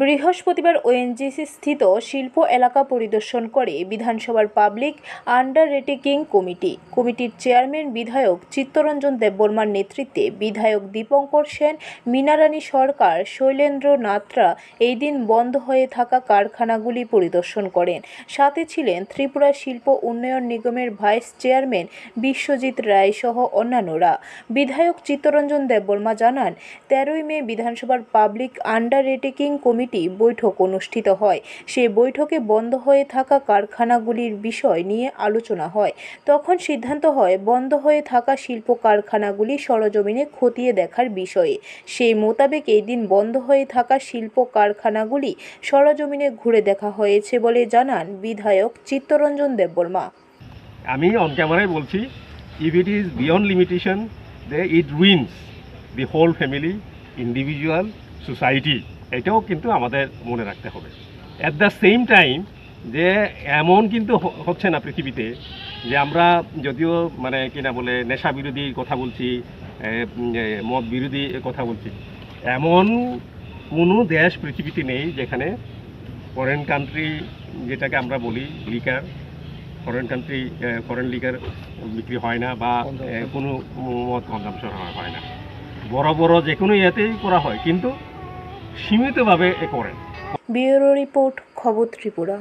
বৃহস্পতিবার ওএনজিসি স্থিত শিল্প এলাকা পরিদর্শন করে বিধানসভার পাবলিক আন্ডার রেটিকিং কমিটি। কমিটির চেয়ারম্যান বিধায়ক চিত্তরঞ্জন দেববর্মার নেতৃত্বে বিধায়ক দীপঙ্কর সেন, মীনারানী সরকার, শৈলেন্দ্র নাত্রা এই দিন বন্ধ হয়ে থাকা কারখানাগুলি পরিদর্শন করেন। সাথে ছিলেন ত্রিপুরা শিল্প উন্নয়ন নিগমের ভাইস চেয়ারম্যান বিশ্বজিৎ রায় সহ অন্যান্যরা। বিধায়ক চিত্তরঞ্জন দেববর্মা জানান, তেরোই মে বিধানসভার পাবলিক আন্ডার রেটিকিং কমিটি বৈঠক অনুষ্ঠিত হয়। সেই বৈঠকে বন্ধ হয়ে থাকা কারখানাগুলির বিষয় নিয়ে আলোচনা হয়। তখন সিদ্ধান্ত হয়, বন্ধ হয়ে থাকা শিল্প কারখানাগুলি সরজমিনে খতিয়ে দেখার বিষয়ে। সেই মোতাবেক এই দিন বন্ধ হয়ে থাকা শিল্প কারখানাগুলি সরজমিনে ঘুরে দেখা হয়েছে বলে জানান বিধায়ক চিত্তরঞ্জন দেববর্মা। আমি অন ক্যামেরায় বলছি if it is beyond limitation they it wins the whole family individual society এটাও কিন্তু আমাদের মনে রাখতে হবে। অ্যাট দ্য সেম টাইম যে এমন কিন্তু হচ্ছে না পৃথিবীতে যে আমরা যদিও মানে কিনা বলে নেশা বিরোধী কথা বলছি মদ বিরোধী কথা বলছি এমন কোনো দেশ পৃথিবীতে নেই যেখানে ফরেন কান্ট্রি যেটাকে আমরা বলি লিকার ফরেন কান্ট্রি ফরেন লিগার বিক্রি হয় না বা কোনো মদ কনজামশন হয় না। বড় বড় যে কোনো ইয়েতেই করা হয়। কিন্তু সীমিতভাবে এ করে ব্যুরো রিপোর্ট খবর ত্রিপুরা।